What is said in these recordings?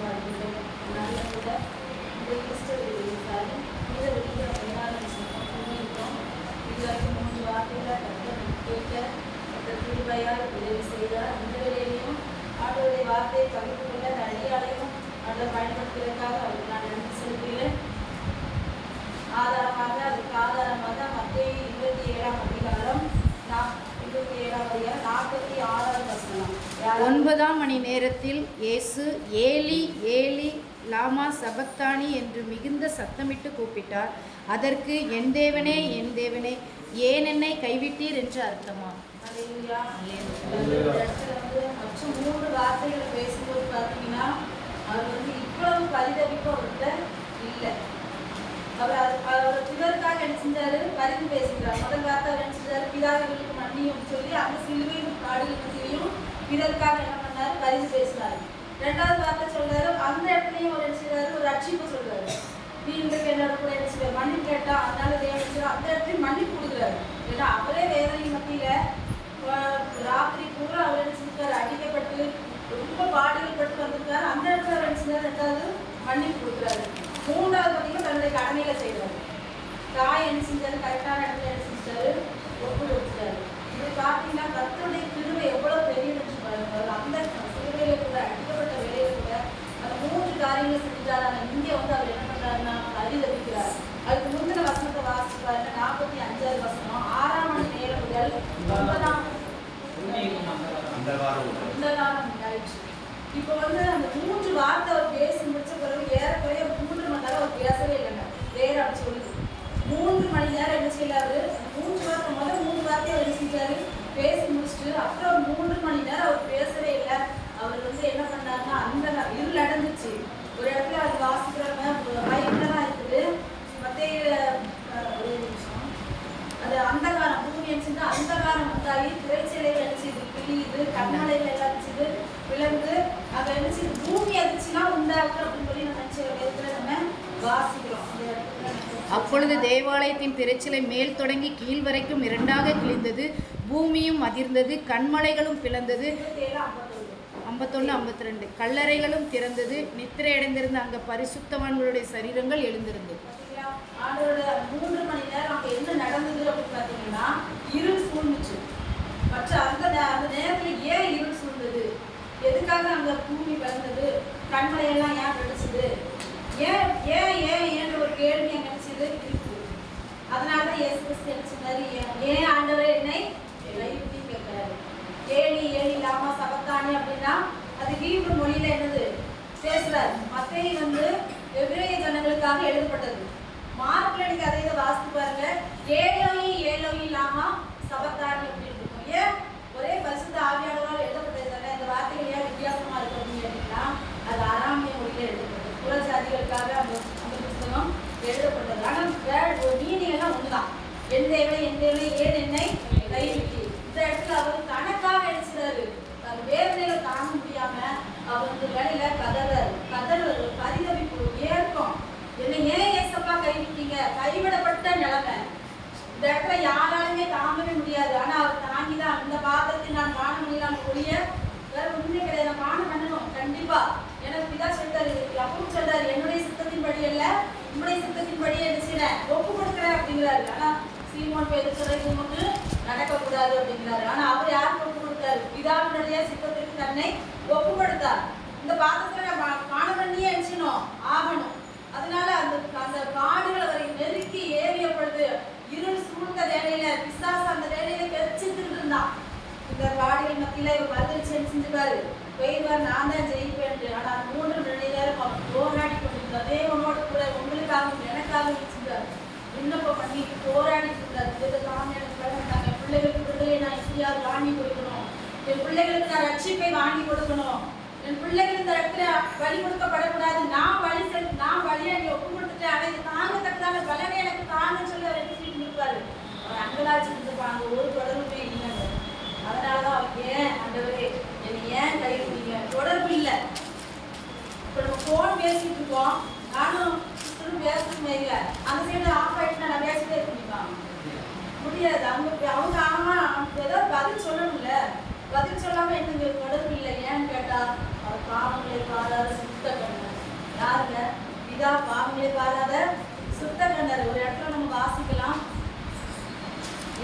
வாழ்கிறோம் உதவி செய்தார் இந்த வேலையிலையும் ஆண்டவருடைய வார்த்தையை பகிர்ந்து கொள்ள அந்த அடியாளையும் பயன்படுத்துவதற்காக அவருக்கு நான் நன்றி செலுத்துகிறேன் ஆதாரமாக அதுக்கு ஆதாரமாக மத்திய இருபத்தி ஏழாம் அதிகாரம் நா- இருபத்தி ஏழாம் அதிகாரம் நாற்பத்தி ஒன்பதாம் மணி நேரத்தில் இயேசு ஏலி ஏலி லாமா சபத்தானி என்று மிகுந்த சத்தமிட்டு கூப்பிட்டார். அதற்கு என் தேவனே என் தேவனே ஏன் என்னை கைவிட்டீர்? என்று அர்த்தமா? அல்லேலூயா. மூன்று வார்த்தைகளை பேசும்போது பார்த்தீங்கன்னா அவர் வந்து இவ்வளவு பரிதவிப்பு அவர்கிட்ட இல்லை. அவர் அவர் பிறருக்காக நினைச்சிருந்தாரு பரிந்து பேசுகிறார். முதல் வார்த்தை நினைச்சிருந்தாரு பிதாவிகளுக்கு மன்னியும் சொல்லி அந்த சிலுவையும் காடுகள் மத்தியிலையும் பிறருக்காக என்ன பண்ணாரு? பரிசு பேசினாரு. ரெண்டாவது வார்த்தை சொல்றாரு அந்த இடத்துலையும் ஒரு என்ன ஒரு ரட்சிப்பு சொல்றாரு. நீ இன்றைக்கு என்னோட கூட என்ன செய்வார் மன்னிப்பு கேட்டா அதனால தேவன் அந்த இடத்துலயும் மன்னிப்பு கொடுக்குறாரு. ஏன்னா அவரே வேதனை மத்தியில ராத்திரி பூரா அவர் நினைச்சிருக்காரு அடிக்கப்பட்டு ரொம்ப பாடுகள் பட்டு வந்திருக்காரு. அந்த இடத்துல அவர் நினைச்சிருந்தாரு ரெண்டாவது மன்னிப்பு கொடுக்குறாரு. மூன்றாவது பார்த்தீங்கன்னா தன்னுடைய கடமையில செய்யறாரு தாய் என்ன செஞ்சாரு? கரெக்டான இடத்துல என்ன செஞ்சாரு ஒப்புடு வச்சுட்டாரு இது பார்த்தீங்கன்னா கர்த்தருடைய கிருபை எவ்வளவு பெரிய பாருங்க அந்த சிலுவையில கூட அடிக்கப்பட்ட வேலையில கூட அந்த மூன்று காரியங்களை செஞ்சாரு ஆனா இங்க வந்து அவர் என்ன பண்றாருன்னா பரிதவிக்கிறார் அதுக்கு முந்தின வசனத்தை வாசிச்சு பாருங்க நாற்பத்தி அஞ்சாவது வசனம். ஆறாம் மணி நேரம் முதல் ஒன்பதாம் அந்த இப்போ வந்து அந்த மூன்று வார்த்தை அவர் பேசி முடிச்ச பிறகு ஏறக்குறைய மூன்று மணி நேரம் அவர் பேசவே இல்லைங்க. வேற அப்படி சொல்லுது. மூன்று மணி நேரம் என்ன செய்யலாரு மூன்று வார்த்தை முதல் மூணு வார்த்தை அவர் செஞ்சாரு? பேசி முடிச்சுட்டு அப்புறம் மூன்று மணி நேரம் அவர் பேசவே இல்லை அவர் வந்து என்ன நா- இருள் அடைஞ்சிச்சு ஒரு இடத்துல அது வாசிக்கிறாங்க பயங்கரமா இருக்குது. மத்திய ஒரு நிமிஷம். அது அந்தகாரம் பூமி அடிச்சுட்டு அந்தகாரம் உண்டாகி திரைச்சலை அடிச்சுது கிளியுது எல்லாம் அடிச்சுது விலங்கு அங்க அடிச்சுது பூமி அதிர்ச்சிலாம் உண்டாகும் அப்படின்னு சொல்லி நம்ம விதத்துல நம்ம வாசிக்கிறோம். அந்த இடத்துல அப்பொழுது தேவாலயத்தின் திரைச்சிலை மேல் தொடங்கி கீழ் வரைக்கும் இரண்டாக கிழிந்தது. பூமியும் அதிர்ந்தது கண்மலைகளும் பிளந்தது. ஐம்பத்தொன்று ஐம்பத்தி ரெண்டு கல்லறைகளும் திறந்தது. நித்திரை அடைந்திருந்த அங்க பரிசுத்தவான்களுடைய சரீரங்கள் எழுந்திருந்தது மூன்று மணி நேரம் அங்க என்ன நடந்தது அப்படின்னு பாத்தீங்கன்னா இருள் சூழ்ந்துச்சு. மற்ற அந்த அந்த நேரத்துல ஏன் இருள் சூழ்ந்தது? எதுக்காக அங்க பூமி பிறந்தது? கண்மலையெல்லாம் ஏன் வெடிச்சது? ஏன் ஏன் ஏன் ஏன்ற ஒரு கேள்வி அங்க நினைச்சது இருக்கு. அதனால தான் இயேசு கிறிஸ்து சொன்னாரு ஏன் ஏன் ஆண்டவர் என்னை ஏழி ஏழி லாமா சபத்தானி அப்படின்னா அது ஹீப்ரு மொழியில என்னது? பேசுறாரு மத்தேயு வந்து எபிரேய ஜனங்களுக்காக எழுதப்பட்டது. மார்க்ல நீங்க அதை இதை வாசித்து பாருங்க. ஏழோயி ஏழோயி லாமா சபத்தானி அப்படின்னு இருக்கும். ஏன்? ஒரே பரிசுத்த ஆவியாளரால் எழுதப்பட்டது தானே? இந்த வார்த்தைகள் ஏன் வித்தியாசமா இருக்கு அப்படின்னு கேட்டீங்கன்னா அது அராமிய மொழியில எழுதப்பட்டது. புறஜாதிகளுக்காக அந்த அந்த புத்தகம் எழுதப்பட்டது. ஆனா மீனிங் எல்லாம் ஒண்ணுதான். எந்த தேவை எந்த தேவை ஏன் என்னை கைவிட்டு இந்த இடத்துல அவர் தனக்காக நினைச்சாரு தன் வேதனையில தாங்க முடியாம அவருக்கு இடையில கதறல் கதறல் பரிதவிப்பு ஏற்கும். என்ன ஏன் ஏசப்பா கைவிட்டீங்க? கைவிடப்பட்ட நிலைமை. இந்த இடத்துல யாராலுமே தாங்கவே முடியாது. ஆனா அவர் தாங்கிதான். அந்த பாதத்தை நான் காண முடியலாம் ஒழிய வேற ஒண்ணுமே கிடையாது. நான் பண்ணணும் கண்டிப்பா. எனக்கு பிதா சொல்றாரு அப்பவும் சொல்றாரு என்னுடைய சித்தத்தின் படி அல்ல உங்களுடைய சித்தத்தின் படி என்ன ஒப்பு கொடுக்குறேன் அப்படிங்கிறாரு. ஆனா சீமோன் சொல்றது நடக்க நடக்கக்கூடாது அப்படிங்கிறாரு. ஆனா அவர் கொடுத்தாரு நிறைய சித்தத்திற்கு தன்னை ஒப்பு கொடுத்தார் இந்த பாதத்துல நம்ம காண பண்ணியே ஆகணும் அதனால அந்த அந்த காடுகள் அவரை நெருக்கி ஏறிய பொழுது இருள் சூழ்ந்த வேலையில பிசாசு அந்த வேலையில கெச்சிட்டு இருந்தான் இந்த காடுகள் மத்தியில இவர் மறுதளிச்சு என்ன செஞ்சுட்டாரு பெய்வார் நான் தான் ஜெயிப்பேன் ஆனா மூன்று மணி நேரம் அவர் போராடி கொண்டிருந்தார் தேவனோடு கூட உங்களுக்காகவும் எனக்காகவும் செஞ்சார் விண்ணப்பம் பண்ணிட்டு போராடிட்டு இருந்தார் இதை தாங்க எனக்கு வேண்டாம் என் பிள்ளைகளுக்கு விடுதலை நான் எப்படியாவது வாங்கி கொடுக்கணும் என் பிள்ளைகளுக்கு நான் ரட்சிப்பை வாங்கி கொடுக்கணும். என் பிள்ளைகள் இந்த இடத்துல வழி கொடுத்து பாவங்களை பாராத. சுத்த கண்டர். ஒரு இடத்துல நம்ம வாசிக்கலாம்.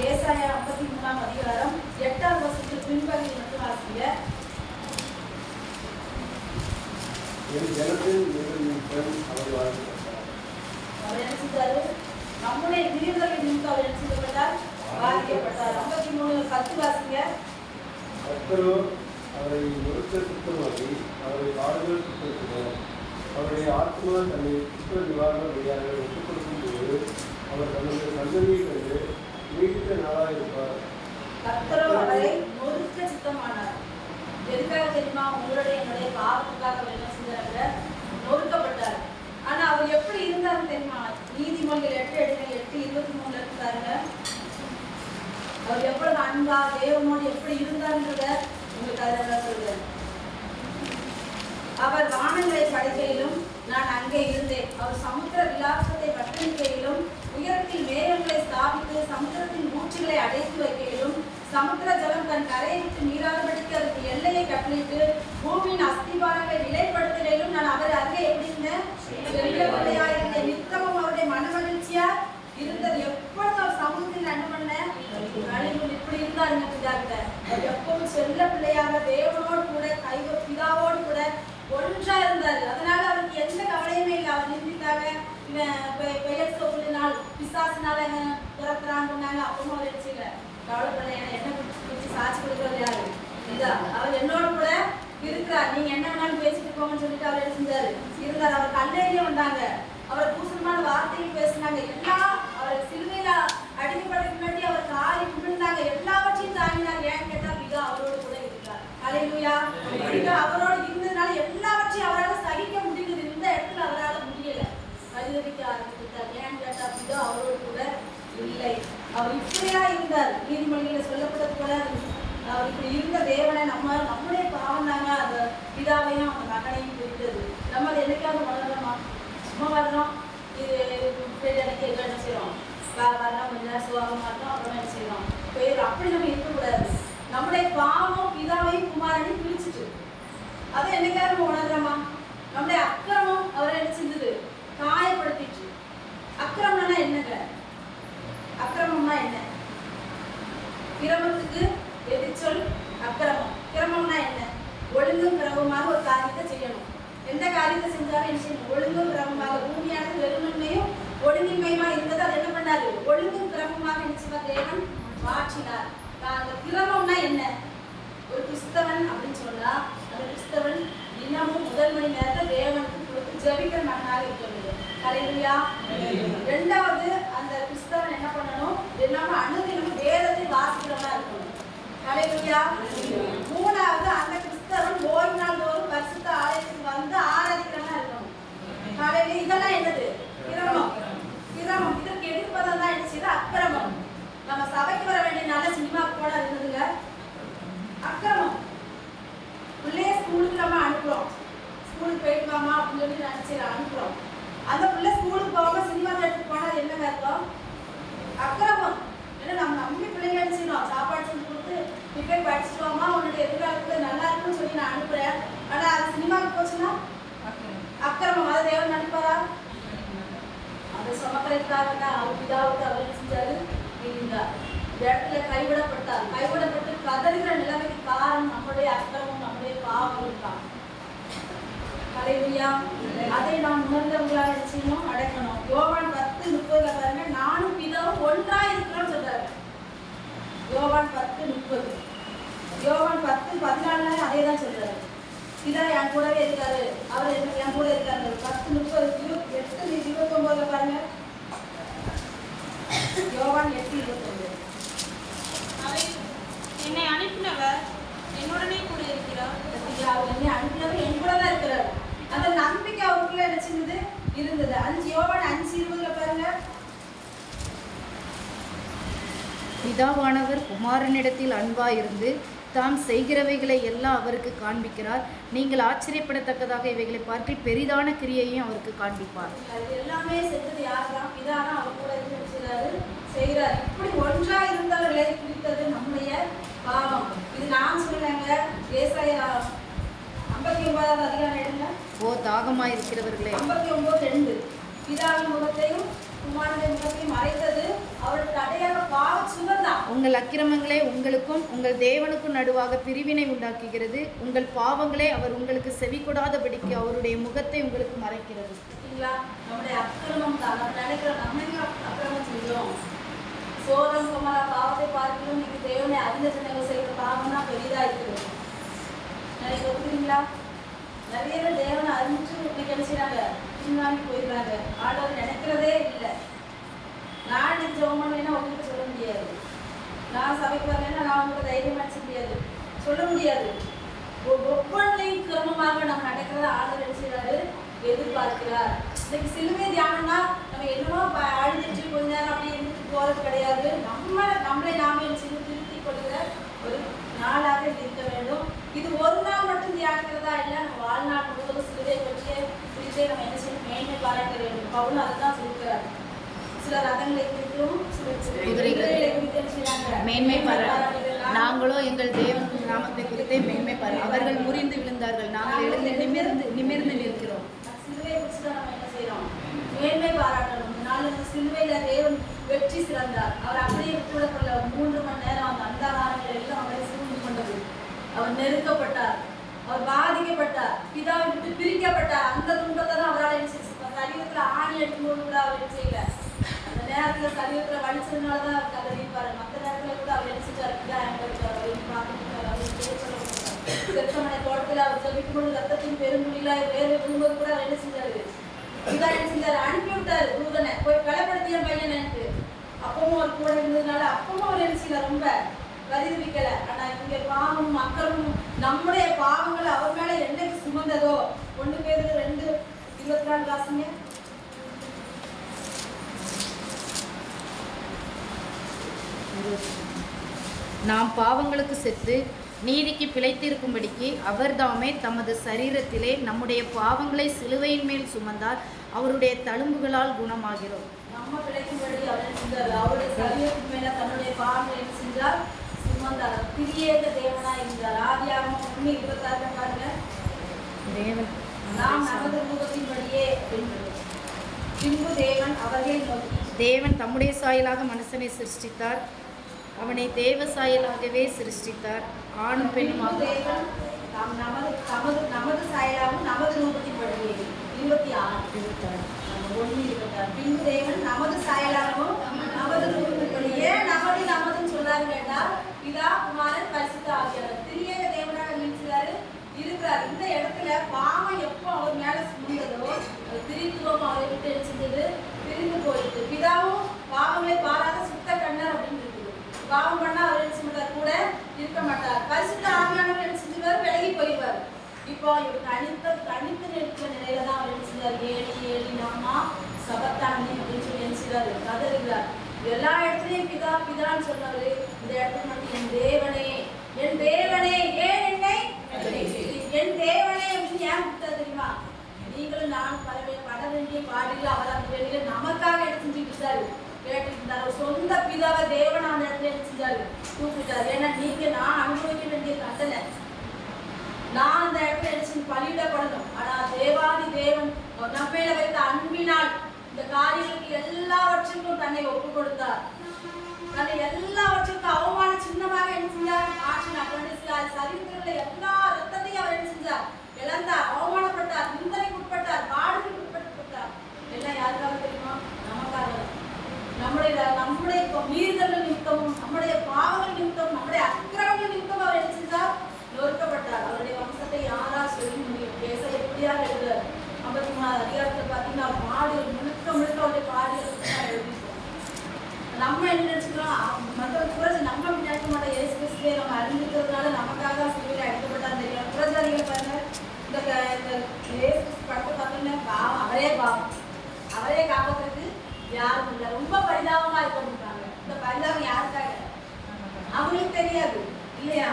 ஏசாய ஐம்பத்தி மூணாம் அதிகாரம். எட்டாம் வருஷத்துக்கு பின்பகுதியில் மட்டும் வாசிங்க. அவர் என்ன செய்தாரு? நம்முடைய பிரிவுகளை செய்யப்பட்டார்? பாதிக்கப்பட்டார். ஐம்பத்தி மூணு பத்து வாசிங்க. அவரை அவரை அவருடைய ஆத்மா தன்னை குற்ற நிவாரண வழியாக ஒப்புக் கொடுக்கும் போது அவர் தன்னுடைய சந்ததியை கண்டு நீடித்த நாளாயிருப்பார் கர்த்தரோ நொறுக்க சித்தமானார். எதுக்காக தெரியுமா? உங்களுடைய என்னுடைய பாவத்துக்காக அவர் என்ன செஞ்சாங்க நொறுக்கப்பட்டார். ஆனா அவர் எப்படி இருந்தாரு தெரியுமா? நீதிமொழிகள் எட்டு எடுங்க எட்டு இருபத்தி மூணுல இருந்தாருங்க அவர் எவ்வளவு அன்பா தேவனோடு எப்படி இருந்தாருன்றத உங்களுக்கு அதில் சொல்றேன். அவர் வானங்களை படைக்கையிலும் நான் அங்கே இருந்தேன். அவர் சமுத்திர விலாசத்தை பட்டணிக்கையிலும் உயரத்தில் மேகங்களை ஸ்தாபித்து சமுத்திரத்தின் மூச்சுகளை அடைத்து வைக்கையிலும் சமுத்திர ஜலம் தன் கரையை விட்டு மீறாதபடிக்கு அதற்கு எல்லையை கட்டளிட்டு பூமியின் அஸ்திபாரங்களை நிலைப்படுத்துகையிலும் நான் அவர் அங்கே எப்படி இருந்தேன் நித்தமும் அவருடைய மனமகிழ்ச்சியா இருந்தது. எப்பொழுது அவர் சமூகத்தில் என்ன பண்ணேன் இப்படி இருந்தார் பிதாக்கிட்ட எப்பவும் செல்ல பிள்ளையாக தேவனோடு கூட கைவ பிதாவோடு கூட ஒன்றா இருந்தார். அதனால அவருக்கு எந்த கவலையுமே இல்லை. அவர் நிந்தித்தாங்க இவன் பெயர் சொல்லினால் பிசாசினால துரத்துறாங்கன்னாங்க அப்பவும் அவர் எடுச்சுக்கல கவலைப்பட என்ன பிடிச்சி சாட்சி கொடுக்கறது யாரு? இதா அவர் என்னோட கூட இருக்கிறார். நீங்க என்ன வேணாலும் பேசிட்டு போங்கன்னு சொல்லிட்டு அவர் என்ன செஞ்சாரு இருந்தார். அவர் கல்லேயே வந்தாங்க. அவர் பூசணமான வார்த்தையும் பேசினாங்க. எல்லாம் அவர் சிலுவையில அடிமைப்படுறதுக்கு முன்னாடி அவர் காலி விழுந்தாங்க. எல்லாவற்றையும் தாங்கி ஏன்னு கேட்டா பிதா அவரோடு கூட இருக்கிறார் அலையிலுயா அவரோட இருந்ததுனால எல்லாவற்றையும் அவரால் சகிக்க முடியுது இந்த இடத்துல அவரால் முடியல. பரிதவிக்க ஆரம்பித்தார் ஏன் கேட்டா அப்படிதோ அவரோடு கூட இல்லை. அவர் இப்படியா இருந்தார். நீதிமொழியில சொல்லப்பட்டது போல அவர் இப்படி இருந்த தேவனை நம்ம நம்முடைய பாவம் தாங்க அந்த பிதாவையும் அந்த மகனையும் பிரித்தது. நம்ம அதை என்னைக்காவது உணர்றோமா சும்மா வர்றோம் இது பேர் எனக்கு என்ன செய்யறோம்? வரலாம் கொஞ்ச நேரம் சுவாகமா அப்புறமா என்ன செய்யறோம்? பேர் அப்படி நம்ம இருக்கக்கூடாது. நம்முடைய பாவம் பிதாவையும் குமாரனையும் பிரிச்சுட்டு. அதை என்னைக்காவது நம்ம உணர்றோமா? நம்முடைய அக்கிரமம் அவரை என்ன செஞ்சது? காயப்படுத்திட்டு. அக்கிரமம்னா என்னங்க? அக்கிரமம்னா என்ன? கிரமத்துக்கு எதிர்ச்சொல் அக்கிரமம். கிரமம்னா என்ன? ஒழுங்கும் கிரமமாக ஒரு காரியத்தை செய்யணும். எந்த காரியத்தை செஞ்சாலும் என்ன செய்யணும்? ஒழுங்கும் கிரமமாக பூமியானது வெறுமன்மையும் ஒழுங்கின்மையுமா இருந்தது அதை என்ன பண்ணாரு? ஒழுங்கும் கிரமமாக என்ன செய்வார் தேவன்? மாற்றினார். அந்த கிரமம்னா என்ன? ஒரு கிறிஸ்தவன் அப்படின்னு சொன்னா அந்த கிறிஸ்தவன் தினமும் முதல் மணி நேரத்தை தேவனுக்கு கொடுத்து ஜபிக்கிற மகனாக இருக்க முடியும் ரெண்டாவது அந்த கிறிஸ்தவன் என்ன பண்ணணும்? எல்லாமே அனுதினமும் வேதத்தை வாசிக்கிறவனா இருக்கணும். ஹalleluya மூணாவது அந்த கிறிஸ்தவன் ஓய்வு நாள் தோறும் பரிசுத்த ஆலயத்துக்கு வந்து ஆராதிக்கிறவனா இருக்கணும். கலையில இதெல்லாம் என்னது? கிரமம் கிரமம் இதற்கு எதிர்ப்பதான் தான் என்ன செய்யுது? அக்கிரமம். சபைக்கு வர வேண்டிய நல்ல சினிமா போட இருந்ததுங்க அக்கிரமம். பிள்ளைய ஸ்கூலுக்கு நம்ம அனுப்புறோம். ஸ்கூலுக்கு போயிட்டு வாமா அப்படின்னு சொல்லி நினைச்சு அனுப்புறோம். அந்த பிள்ளை ஸ்கூலுக்கு போகாம சினிமா தேட்டருக்கு போனா அது என்ன அர்த்தம்? அக்கிரமம். ஏன்னா நம்ம நம்பி பிள்ளைங்க அனுப்பிச்சிடும் சாப்பாடு செஞ்சு கொடுத்து நீ போய் படிச்சுட்டு வாமா உன்னுடைய எதிர்காலத்துல நல்லா இருக்குன்னு சொல்லி நான் அனுப்புறேன். ஆனா அது சினிமாவுக்கு போச்சுன்னா? அக்கிரமம். அதை தேவன் நினைப்பாரா? அதை சுமக்கிறதுக்காக தான் அவர் பிதாவுக்கு அவர் என்ன செஞ்சாரு இருந்தார் இந்த இடத்துல கைவிடப்பட்டார் கைவிடப்பட்டு கதறுகிற நிலைமைக்கு காரணம் நம்முடைய அக்கிரமம் நம்முடைய பாவம் தான் ஹalleluya அதை நாம் உணர்ந்தவங்களா என்ன செய்யணும்? அடக்கணும். யோவான் பத்து முப்பதுல பாருங்க நானும் பிதாவும் ஒன்றா இருக்கிறோம் சொல்றாரு. யோவான் பத்து முப்பது. யோவான் பத்து பதினாலுல அதே தான் சொல்றாரு. பிதா என் கூடவே இருக்காரு. அவர் என் கூட இருக்காரு. பத்து முப்பது இருபத்தி எட்டு பாருங்க. யோவான் எட்டு இருபத்தி அவை என்னை அனுப்பினவர் என்னுடனே கூட இருக்கிறார் ஐயா, அவர் என்னை அனுப்பினவர் என் கூட தான் இருக்கிறார் அந்த நம்பிக்கை அவருக்குள்ள செஞ்சது இருந்தது. அஞ்சு யோவான் அஞ்சு இருபதுல பாருங்க. பிதாவானவர் குமாரனிடத்தில் அன்பாயிருந்து தாம் செய்கிறவைகளை எல்லாம் அவருக்கு காண்பிக்கிறார். நீங்கள் ஆச்சரியப்படத்தக்கதாக இவைகளை பார்த்து பெரிதான கிரியையும் அவருக்கு காண்பிப்பார். எல்லாமே செஞ்சது யாருதான்? பிதானா அவர் கூட செய்றாரு? செய்கிறார். இப்படி ஒன்றா இருந்தவர்களை குறித்தது நம்முடைய பாவம். இது நான் சொல்லலைங்க ஏசாயா ஐம்பத்தி ஒன்பதாவது அதிகாரம் எடுங்க ஓ தாகமாய் இருக்கிறவர்களே. ஐம்பத்தி ஒன்பது ரெண்டு. பிதாவின் முகத்தையும் குமாரனுடைய முகத்தை மறைத்தது அவருக்கு அடையாள பாவ சுகம்தான் உங்கள் அக்கிரமங்களே உங்களுக்கும் உங்கள் தேவனுக்கும் நடுவாக பிரிவினை உண்டாக்குகிறது. உங்கள் பாவங்களே அவர் உங்களுக்கு செவி கொடாதபடிக்கு அவருடைய முகத்தை உங்களுக்கு மறைக்கிறது. நம்முடைய அக்கிரமம் தான். நம்ம நினைக்கிற நம்ம எங்க அக்கிரமம் செஞ்சோம் சோதம் குமார பாவத்தை பார்க்கணும் நீங்க தேவனை அறிந்த ஜனங்கள் செய்கிற பாவம் தான் இருக்குது நினைக்க ஒத்துக்கிறீங்களா? நிறைய பேர் தேவனை அறிஞ்சு இன்னைக்கு என்ன செய்றாங்க பின்வாங்கி போயிடுறாங்க. ஆண்டவர் நினைக்கிறதே இல்லை. நான் இன்னைக்கு ஜெபம் பண்ணுவேன்னா உங்களுக்கு சொல்ல முடியாது. நான் சபைக்கு வரலைன்னா நான் உங்களுக்கு தைரியமாக அடிச்ச முடியாது. சொல்ல முடியாது. ஒ- ஒவ்வொன்றையும் கிரமமாக நம்ம நடக்கிறத ஆண்டவர் என்ன எதிர்பார்க்கிறார். இன்னைக்கு சிலுவை தியானம்னா நம்ம என்னமோ ப- அழுதுட்டு கொஞ்ச நேரம் அப்படி இருந்துட்டு போகிறது கிடையாது. நம்ம நம்மளை நாமே என்ன செய்யணும் திருத்திக் கொள்கிற ஒரு நாளாக இது இருக்க வேண்டும். இது ஒரு நாள் மட்டும் தியானிக்கிறதா இல்லை நம்ம வாழ்நாள் முழுவதும் சிலுவை பற்றிய குறித்தே நம்ம என்ன செய்யணும் மேன்மை பாராட்ட வேண்டும். பவுல் அதுதான் சொல்லிக்கிறார் சில ரதங்களை குறித்தும் சில குதிரைகளை குறித்து என்ன செய்றாங்க? மேன்மை பாரா பாராட்டுகிறார். நாங்களோ எங்கள் தேவன் நாமத்தை குறித்தே மேன்மை பாரு அவர்கள் முறிந்து விழுந்தார்கள். நாங்கள் எழுந்து நிமிர்ந்து நிமிர்ந்து நிற்கிறோம். தான் மேன்மை பாராட்டணும். இந்த சிலுவையில தேவன் வெற்றி சிறந்தார். அவர் அப்படியே விட்டுவிடப்படல மூன்று மணி நேரம் அந்த அந்தகாரங்கள் எல்லாம் அவரை அவர் நெருக்கப்பட்டார். அவர் பாதிக்கப்பட்டார். பிதாவை விட்டு பிரிக்கப்பட்டார் அந்த துன்பத்தை தான் அவரால் என்ன செய்ய சரீரத்தில் ஆணி எடுக்கும்போது கூட அவர் என்ன செய்யல. அந்த நேரத்தில் சரீரத்தில் வலிச்சதுனால தான் அவர் கதறிப்பாரு மற்ற நேரத்தில் கூட அவர் என்ன செஞ்சார்? பிதா எங்களுக்கு அப்படின்னு பார்த்துட்டார் அவர் பேசல தோட்டத்தில் அவர் ஜபிக்கும்போது ரத்தத்தின் பெருங்குழிகளாய் வேறு விழும்போது கூட அவர் என்ன செஞ்சாரு? பிதா என்ன செஞ்சாரு? அனுப்பி விட்டாரு தூதனை. போய் பலப்படுத்திய எனக்கு. அப்பவும் அவர் கூட இருந்ததுனால அப்பவும் அவர் என்ன செய்யல ரொம்ப. பரிதவிக்கல ஆனா இங்க பாவம் மக்களும் நம்முடைய பாவங்கள் அவர் மேல என்னைக்கு சுமந்ததோ? ஒண்ணு பேரு ரெண்டு இருபத்தி நாலு வாசிங்க நாம் பாவங்களுக்கு செத்து நீதிக்கு பிழைத்திருக்கும்படிக்கு அவர்தாமே தமது சரீரத்திலே நம்முடைய பாவங்களை சிலுவையின் மேல் சுமந்தார். அவருடைய தழும்புகளால் குணமாகிறோம். நம்ம பிழைக்கும்படி அவர் அவருடைய சரீரத்தின் மேல தன்னுடைய பாவங்களை சுமந்தார் திரியேக தேவனா இருந்தார் ஆதியாகமம் ஒண்ணு இருபத்தாறு பாருங்க. தேவன். நாம் நமது ரூபத்தின்படியே. பின்பு தேவன் அவர்களை நோக்கி தேவன் தம்முடைய சாயலாக மனுஷனை சிருஷ்டித்தார். அவனை தேவ சாயலாகவே சிருஷ்டித்தார். ஆணும் பெண்ணுமாக. தேவன் நாம் நமது நமது நமது சாயலாகவும் நமது ரூபத்தின்படியே இருபத்தி ஆறு. நம்ம ஒண்ணு இருபத்தாறு. பின்பு தேவன் நமது சாயலாகவும் நமது ரூபத்தின்படியே நமது நமதுன்னு சொல்றாரு கேட்டா பிதா குமாரன் பரிசுத்த ஆகியார் திரியேக தேவனாக நினைச்சாரு இருக்கிறார். இந்த இடத்துல பாவம் எப்போ அவர் மேல சுமந்ததோ அது திரித்துவம் அவரை விட்டு என்ன செஞ்சது பிரிந்து போயிருக்கு பிதாவும் பாவங்களை பாராத சுத்த கண்ணர் அப்படின்னு இருக்குது. பாவம் பண்ணா அவர் என்ன செஞ்சார் கூட இருக்க மாட்டார். பரிசுத்த ஆகியானவர் என்ன விலகி போயிடுவார். இப்போ இவர் தனித்த தனித்து நிற்கிற நிலையில தான் அவர் எழுச்சிருந்தார் ஏழி ஏழி நாமா சபத்தானி அப்படின்னு சொல்லி என்ன கதறுகிறார். எல்லா இடத்துலயும் பிதா பிதான்னு சொன்னாரு இந்த இடத்துல வந்து என் தேவனே என் தேவனே ஏன் என்னை என் தேவனே அப்படின்னு ஏன் கூப்பிட்டா தெரியுமா? நீங்களும் நான் பரவே பட வேண்டிய பாடியில் அவர் அந்த வெளியில நமக்காக எடுத்து செஞ்சுட்டு கேட்டிருந்தாரு. சொந்த பிதாவை தேவன் அந்த இடத்துல எடுத்து செஞ்சாரு கூப்பிட்டாரு ஏன்னா நீங்க நான் அனுபவிக்க வேண்டிய தண்டனை நான் அந்த இடத்துல எடுத்து பலியிடப்படணும். ஆனா தேவாதி தேவன் நம்மையில வைத்த அன்பினால் இந்த காரியங்களுக்கு எல்லாவற்றிற்கும் தன்னை ஒப்பு கொடுத்தார். தன்னை எல்லாவற்றிற்கும் அவமான சின்னமாக என்ன செஞ்சார் ஆற்றினார் தன்னுடைய ச- சரீரத்தில் எல்லா ரத்தத்தையும் அவர் என்ன செஞ்சார்? இழந்தார். அவமானப்பட்டார். நிந்தனைக்கு உட்பட்டார். பாடுகளுக்கு உட்பட்டுப்பட்டார் எல்லாம் யாருக்காக தெரியுமா? நமக்காக நம்முடைய நம்முடைய ப- மீறுதல்கள் நிமித்தமும் நம்முடைய பாவங்கள் நிமித்தம் நம்முடைய அக்கிரமங்கள் நிமித்தம் அவர் என்ன செஞ்சார் நொறுக்கப்பட்டார் அவருடைய வம்சத்தை யாரா சொல்லி முடியும் பேச எப்படியாக எழுதுறார் ஐம்பத்தி மூணாவது அதிகாரத்தில் பார்த்தீங்கன்னா பாடு முழுக்க முழுக்க அவருடைய பாடுகள் எழுதியிருக்கோம் நம்ம என்ன நினைச்சுக்கிறோம் மற்றவங்க புரட்சி நம்ம நினைக்க மாட்டோம் இயேசு கிறிஸ்துவே நம்ம அறிஞ்சிக்கிறதுனால நமக்காக தான் சிலுவையில் அடிக்கப்பட்டார் தெரியும் புரட்சாதிகள் பாருங்க இந்த க- இந்த இயேசு கிறிஸ்து படத்தை பார்த்தீங்கன்னா பாவம் அவரே பாவம் அவரே காப்பாற்றுறது யாரும் இல்லை ரொம்ப பரிதாபமா இருக்காங்க இந்த பரிதாபம் யாருக்காக முடியாது. இல்லையா?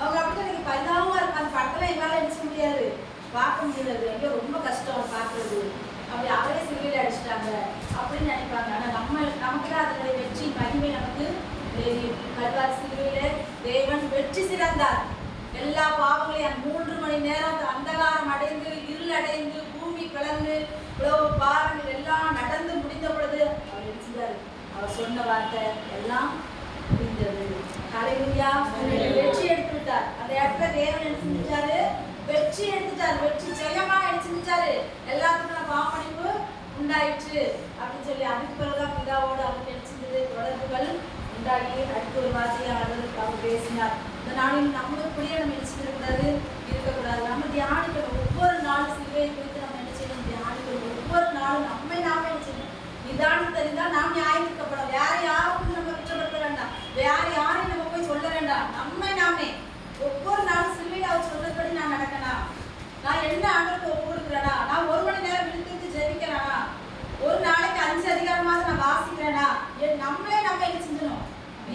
அவங்க அப்படிதான் எனக்கு பரிதாபமா இருக்கும் அந்த படத்துல எங்களால என்ன முடியாது. பார்க்க முடியாது ஐயோ ரொம்ப கஷ்டம் பார்க்கறது. அப்படி அவரே சிவியில் அடிச்சிட்டாங்க அப்படின்னு நினைப்பாங்க. ஆனா நம்ம நமக்கு தான் அதனுடைய வெற்றி மகிமை நமக்கு தெரியும். கல்வாரி சிலுவையில தேவன் வெற்றி சிறந்தார். எல்லா பாவங்களையும் அந்த மூன்று மணி நேரம் அந்தகாரம் அடைந்து இருள் அடைந்து பூமி பிளந்து உழவு பாரங்கள் எல்லாம் நடந்து முடிந்த பொழுது அவர் சொன்ன வார்த்தை எல்லாம் முடிந்தது ஹalleluya வெற்றி எடுத்து விட்டார் அந்த இடத்துல தேவன் என்ன செஞ்சாரு வெற்றி எடுத்துட்டார். வெற்றி ஜெயமா என்ன செஞ்சாரு எல்லாத்துக்கும் பாப்பணிப்பு உண்டாயிற்று. அப்படின்னு சொல்லி அதுக்கு பிறகுதான் பிதாவோடு அவருக்கு என்ன செஞ்சது? தொடர்புகள் உண்டாகி அடுத்த ஒரு வார்த்தையை அவர் அவர் பேசினார். இந்த நாளில் நம்ம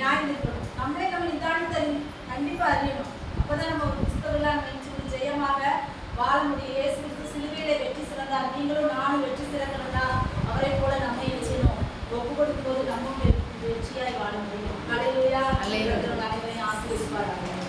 ஞானம் இருக்கணும் நம்மளே நம்ம நிதானத்தை கண்டிப்பா அறியணும். அப்பதான் நம்ம புஸ்தகெல்லாம் நினைச்சு ஜெயமாக வாழ முடியும். இயேசு சிலுவையிலே வெற்றி சிறந்தார். நீங்களும் நானும் வெற்றி சிறக்கணும்னா அவரை போல நம்மை நினைச்சிடும் ஒப்பு கொடுக்கும் போது நம்ம வெற்றியாய் வாழ முடியும். அலையிலையா அலையில அனைவரையும் ஆசிரியப்பாடாங்க